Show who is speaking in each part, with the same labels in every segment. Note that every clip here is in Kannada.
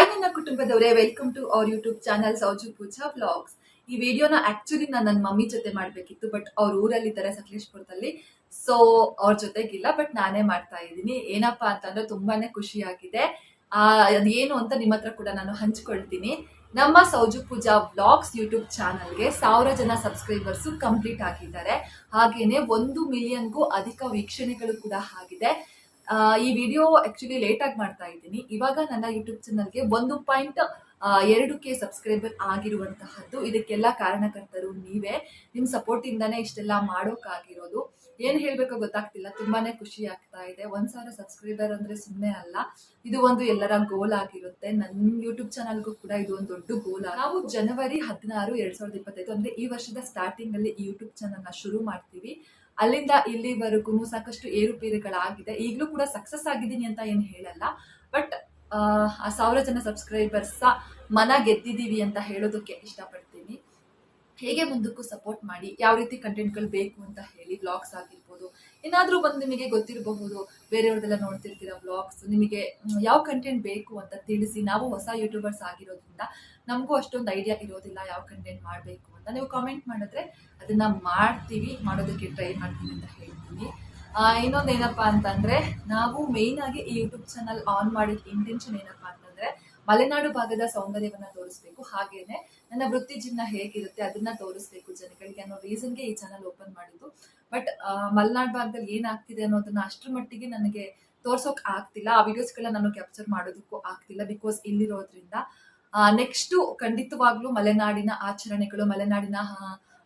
Speaker 1: ಹಾಯ್ ನನ್ನ ಕುಟುಂಬದವರೇ welcome to our YouTube channel Souju Pooja vlogs ಈ ವಿಡಿಯೋನ ಆಕ್ಚುಲಿ ನಾನು ನನ್ನ ಮಮ್ಮಿ ಜೊತೆ ಮಾಡಬೇಕಿತ್ತು ಬಟ್ ಅವ್ರ ಊರಲ್ಲಿ ಇದ್ದಾರೆ ಸಕಲೇಶ್ಪುರದಲ್ಲಿ ಸೊ ಅವ್ರ ಜೊತೆಗಿಲ್ಲ ಬಟ್ ನಾನೇ ಮಾಡ್ತಾ ಇದ್ದೀನಿ. ಏನಪ್ಪಾ ಅಂತಂದ್ರೆ ತುಂಬಾನೇ ಖುಷಿಯಾಗಿದೆ. ಅದೇನು ಅಂತ ನಿಮ್ಮ ಹತ್ರ ಕೂಡ ನಾನು ಹಂಚ್ಕೊಳ್ತೀನಿ. ನಮ್ಮ ಸೌಜು ಪೂಜಾ ಬ್ಲಾಗ್ಸ್ ಯೂಟ್ಯೂಬ್ ಚಾನಲ್ಗೆ ಸಾವಿರ ಜನ ಸಬ್ಸ್ಕ್ರೈಬರ್ಸ್ ಕಂಪ್ಲೀಟ್ ಆಗಿದ್ದಾರೆ. ಹಾಗೇನೆ ಒಂದು ಮಿಲಿಯನ್ಗೂ ಅಧಿಕ ವೀಕ್ಷಣೆಗಳು ಕೂಡ ಆಗಿದೆ. ಈ ವಿಡಿಯೋ ಆಕ್ಚುಲಿ ಲೇಟ್ ಆಗಿ ಮಾಡ್ತಾ ಇದ್ದೀನಿ. ಇವಾಗ ನನ್ನ ಯೂಟ್ಯೂಬ್ ಚಾನಲ್ಗೆ ಒಂದು ಪಾಯಿಂಟ್ ಎರಡು ಕೆ ಸಬ್ಸ್ಕ್ರೈಬರ್ ಆಗಿರುವಂತಹದ್ದು ಇದಕ್ಕೆಲ್ಲ ಕಾರಣಕರ್ತರು ನೀವೇ. ನಿಮ್ ಸಪೋರ್ಟ್ ಇಂದಾನೆ ಇಷ್ಟೆಲ್ಲ ಮಾಡೋಕ್ಕಾಗಿರೋದು ಏನ್ ಹೇಳ್ಬೇಕು ಗೊತ್ತಾಗ್ತಿಲ್ಲ. ತುಂಬಾನೇ ಖುಷಿ ಆಗ್ತಾ ಇದೆ. ಒಂದ್ ಸಾವಿರ ಸಬ್ಸ್ಕ್ರೈಬರ್ ಅಂದ್ರೆ ಸುಮ್ಮನೆ ಅಲ್ಲ. ಇದು ಒಂದು ಎಲ್ಲರ ಗೋಲ್ ಆಗಿರುತ್ತೆ. ನನ್ನ ಯೂಟ್ಯೂಬ್ ಚಾನಲ್ಗೂ ಕೂಡ ಇದು ಒಂದು ದೊಡ್ಡ ಗೋಲ್ ನಾವು ಜನವರಿ ಹದಿನಾರು, ಎರಡ್ ಸಾವಿರದ ಇಪ್ಪತ್ತೈದು, ಅಂದ್ರೆ ಈ ವರ್ಷದ ಸ್ಟಾರ್ಟಿಂಗ್ ಅಲ್ಲಿ ಈ ಯೂಟ್ಯೂಬ್ ಚಾನಲ್ನ ಶುರು ಮಾಡ್ತೀವಿ. ಅಲ್ಲಿಂದ ಇಲ್ಲಿವರೆಗೂ ಸಾಕಷ್ಟು ಏರುಪೇರುಗಳಾಗಿದೆ. ಈಗಲೂ ಕೂಡ ಸಕ್ಸಸ್ ಆಗಿದ್ದೀನಿ ಅಂತ ಏನು ಹೇಳಲ್ಲ. ಬಟ್ ಆ ಸಾವಿರ ಜನ ಸಬ್ಸ್ಕ್ರೈಬರ್ಸ್ ಮನ ಗೆದ್ದಿದ್ದೀವಿ ಅಂತ ಹೇಳೋದಕ್ಕೆ ಇಷ್ಟಪಡ್ತೀನಿ. ಹೇಗೆ ಮುಂದಕ್ಕೂ ಸಪೋರ್ಟ್ ಮಾಡಿ, ಯಾವ ರೀತಿ ಕಂಟೆಂಟ್ಗಳು ಬೇಕು ಅಂತ ಹೇಳಿ ಬ್ಲಾಗ್ಸ್ ಆಗಿರ್ಬೋದು, ಏನಾದರೂ ಬಂದು ನಿಮಗೆ ಗೊತ್ತಿರಬಹುದು, ಬೇರೆಯವ್ರದೆಲ್ಲ ನೋಡ್ತಿರ್ತೀರ ಬ್ಲಾಗ್ಸ್ ನಿಮಗೆ ಯಾವ ಕಂಟೆಂಟ್ ಬೇಕು ಅಂತ ತಿಳಿಸಿ, ನಾವು ಹೊಸ ಯೂಟ್ಯೂಬರ್ಸ್ ಆಗಿರೋದ್ರಿಂದ ನಮಗೂ ಅಷ್ಟೊಂದು ಐಡಿಯಾ ಇರೋದಿಲ್ಲ ಯಾವ ಕಂಟೆಂಟ್ ಮಾಡಬೇಕು ನೀವು ಕಾಮೆಂಟ್ ಮಾಡಿದ್ರೆ ಅದನ್ನ ಮಾಡ್ತೀವಿ. ಮಾಡೋದಕ್ಕೆ ಟ್ರೈ ಮಾಡ್ತೀನಿ ಅಂತ ಹೇಳ್ತೀನಿ. ಇನ್ನೊಂದು ಏನಪ್ಪಾ ಅಂತಂದ್ರೆ, ನಾವು ಮೇಯ್ನ್ ಆಗಿ ಈ ಯೂಟ್ಯೂಬ್ ಚಾನಲ್ ಆನ್ ಮಾಡಿದ ಇಂಟೆನ್ಷನ್ ಏನಪ್ಪಾ ಅಂತಂದ್ರೆ, ಮಲೆನಾಡು ಭಾಗದ ಸೌಂದರ್ಯವನ್ನ ತೋರಿಸ್ಬೇಕು. ಹಾಗೇನೆ ನನ್ನ ವೃತ್ತಿ ಜೀವನ ಹೇಗಿರುತ್ತೆ ಅದನ್ನ ತೋರಿಸ್ಬೇಕು ಜನಗಳಿಗೆ ಅನ್ನೋ ರೀಸನ್ಗೆ ಈ ಚಾನಲ್ ಓಪನ್ ಮಾಡಿದ್ದು. ಬಟ್ ಮಲೆನಾಡು ಭಾಗದಲ್ಲಿ ಏನಾಗ್ತಿದೆ ಅನ್ನೋದನ್ನ ಅಷ್ಟರ ಮಟ್ಟಿಗೆ ನನಗೆ ತೋರ್ಸೋಕ್ ಆಗ್ತಿಲ್ಲ. ಆ ವಿಡಿಯೋಸ್ಗಳನ್ನ ನಾನು ಕ್ಯಾಪ್ಚರ್ ಮಾಡೋದಕ್ಕೂ ಆಗ್ತಿಲ್ಲ ಬಿಕಾಸ್ ಇಲ್ಲಿರೋದ್ರಿಂದ ನೆಕ್ಸ್ಟ್ ಖಂಡಿತವಾಗ್ಲೂ ಮಲೆನಾಡಿನ ಆಚರಣೆಗಳು, ಮಲೆನಾಡಿನ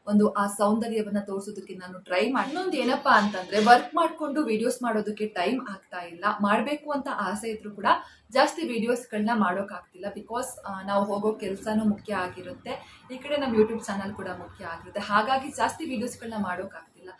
Speaker 1: ಒಂದು ಆ ಸೌಂದರ್ಯವನ್ನ ತೋರಿಸೋದಕ್ಕೆ ನಾನು ಟ್ರೈ ಮಾಡಿ, ಇನ್ನೊಂದು ಏನಪ್ಪಾ ಅಂತಂದ್ರೆ ವರ್ಕ್ ಮಾಡ್ಕೊಂಡು ವಿಡಿಯೋಸ್ ಮಾಡೋದಕ್ಕೆ ಟೈಮ್ ಆಗ್ತಾ ಇಲ್ಲ. ಮಾಡಬೇಕು ಅಂತ ಆಸೆ ಇದ್ರು ಕೂಡ ಜಾಸ್ತಿ ವಿಡಿಯೋಸ್ಗಳನ್ನ ಮಾಡೋಕ್ಕಾಗ್ತಿಲ್ಲ ಬಿಕಾಸ್ ನಾವು ಹೋಗೋ ಕೆಲಸನೂ ಮುಖ್ಯ ಆಗಿರುತ್ತೆ. ಈ ಕಡೆ ನಮ್ಮ ಯೂಟ್ಯೂಬ್ ಚಾನಲ್ ಕೂಡ ಮುಖ್ಯ ಆಗಿರುತ್ತೆ. ಹಾಗಾಗಿ ಜಾಸ್ತಿ ವಿಡಿಯೋಸ್ಗಳನ್ನ ಮಾಡೋಕ್ಕಾಗ್ತಿಲ್ಲ.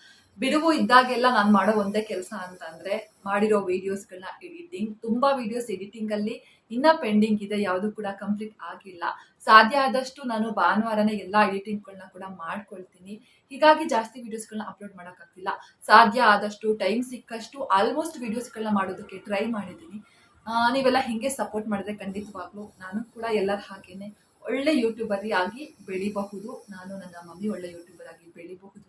Speaker 1: ಬಿಡುವು ಇದ್ದಾಗೆಲ್ಲ ನಾನು ಮಾಡೋ ಒಂದೇ ಕೆಲಸ ಅಂತಂದ್ರೆ ಮಾಡಿರೋ ವಿಡಿಯೋಸ್ಗಳನ್ನ ಎಡಿಟಿಂಗ್. ತುಂಬಾ ವಿಡಿಯೋಸ್ ಎಡಿಟಿಂಗ್ ಅಲ್ಲಿ ಇನ್ನ ಪೆಂಡಿಂಗ್ ಇದೆ, ಯಾವುದು ಕೂಡ ಕಂಪ್ಲೀಟ್ ಆಗಿಲ್ಲ. ಸಾಧ್ಯ ಆದಷ್ಟು ನಾನು ಭಾನುವಾರನೇ ಎಲ್ಲ ಎಡಿಟಿಂಗ್ಗಳನ್ನ ಕೂಡ ಮಾಡ್ಕೊಳ್ತೀನಿ. ಹೀಗಾಗಿ ಜಾಸ್ತಿ ವಿಡಿಯೋಸ್ಗಳನ್ನ ಅಪ್ಲೋಡ್ ಮಾಡೋಕ್ಕಾಗ್ತಿಲ್ಲ. ಸಾಧ್ಯ ಆದಷ್ಟು, ಟೈಮ್ ಸಿಕ್ಕಷ್ಟು ಆಲ್ಮೋಸ್ಟ್ ವಿಡಿಯೋಸ್ಗಳನ್ನ ಮಾಡೋದಕ್ಕೆ ಟ್ರೈ ಮಾಡಿದ್ದೀನಿ. ನೀವೆಲ್ಲ ಹಿಂಗೆ ಸಪೋರ್ಟ್ ಮಾಡಿದ್ರೆ ಖಂಡಿತವಾಗ್ಲೂ ನಾನು ಕೂಡ ಎಲ್ಲರ ಹಾಗೇನೆ ಒಳ್ಳೆ ಯೂಟ್ಯೂಬರ್ ಆಗಿ ಬೆಳಿಬಹುದು. ನಾನು ನನ್ನ ಮಮ್ಮಿ ಒಳ್ಳೆ ಯೂಟ್ಯೂಬರ್ ಆಗಿ ಬೆಳಿಬಹುದು.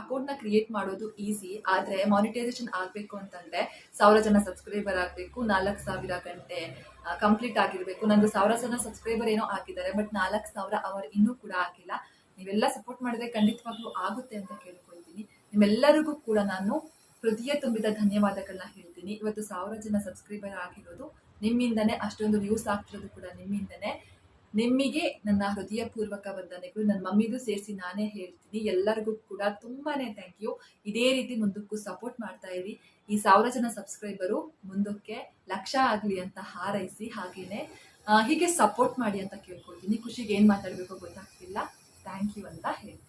Speaker 1: ಅಕೌಂಟ್ನ ಕ್ರಿಯೇಟ್ ಮಾಡೋದು ಈಸಿ, ಆದ್ರೆ ಮಾನಿಟೈಸೇಷನ್ ಆಗ್ಬೇಕು ಅಂತಂದ್ರೆ ಸಾವಿರ ಜನ ಸಬ್ಸ್ಕ್ರೈಬರ್ ಆಗ್ಬೇಕು, ನಾಲ್ಕು ಸಾವಿರ ಗಂಟೆ ಕಂಪ್ಲೀಟ್ ಆಗಿರ್ಬೇಕು. ನಂದು ಸಾವಿರ ಜನ ಸಬ್ಸ್ಕ್ರೈಬರ್ ಏನೋ ಆಗಿದ್ದಾರೆ ಬಟ್ ನಾಲ್ಕು ಸಾವಿರ ಅವರ್ ಇನ್ನೂ ಕೂಡ ಆಗಿಲ್ಲ ನೀವೆಲ್ಲ ಸಪೋರ್ಟ್ ಮಾಡಿದ್ರೆ ಖಂಡಿತವಾಗ್ಲೂ ಆಗುತ್ತೆ ಅಂತ ಕೇಳ್ಕೊಳ್ತೀನಿ. ನಿಮ್ಮೆಲ್ಲರಿಗೂ ಕೂಡ ನಾನು ಹೃದಯ ತುಂಬಿದ ಧನ್ಯವಾದಗಳನ್ನ ಹೇಳ್ತೀನಿ. ಇವತ್ತು ಸಾವಿರ ಜನ ಸಬ್ಸ್ಕ್ರೈಬರ್ ಆಗಿರೋದು ನಿಮ್ಮಿಂದನೇ, ಅಷ್ಟೊಂದು ನ್ಯೂಸ್ ಆಗ್ತಿರೋದು ಕೂಡ ನಿಮ್ಮಿಂದನೇ. ನಿಮಗೆ ನನ್ನ ಹೃದಯಪೂರ್ವಕ ವಂದನೆಗಳು. ನನ್ನ ಮಮ್ಮಿಗೂ ಸೇರಿಸಿ ನಾನೇ ಹೇಳ್ತೀನಿ. ಎಲ್ಲರಿಗೂ ಕೂಡ ತುಂಬಾನೇ ಥ್ಯಾಂಕ್ ಯು ಇದೇ ರೀತಿ ಮುಂದಕ್ಕೂ ಸಪೋರ್ಟ್ ಮಾಡ್ತಾ ಇರಿ. ಈ ಸಾವಿರ ಜನ ಸಬ್ಸ್ಕ್ರೈಬರು ಮುಂದಕ್ಕೆ ಲಕ್ಷ ಆಗಲಿ ಅಂತ ಹಾರೈಸಿ ಹಾಗೇನೆ ಹೀಗೆ ಸಪೋರ್ಟ್ ಮಾಡಿ ಅಂತ ಕೇಳ್ಕೊಳ್ತೀನಿ. ಖುಷಿಗೆ ಏನು ಮಾತಾಡಬೇಕು ಗೊತ್ತಾಗ್ತಿಲ್ಲ. ಥ್ಯಾಂಕ್ ಯು ಅಂತ ಹೇಳ್ತೀನಿ.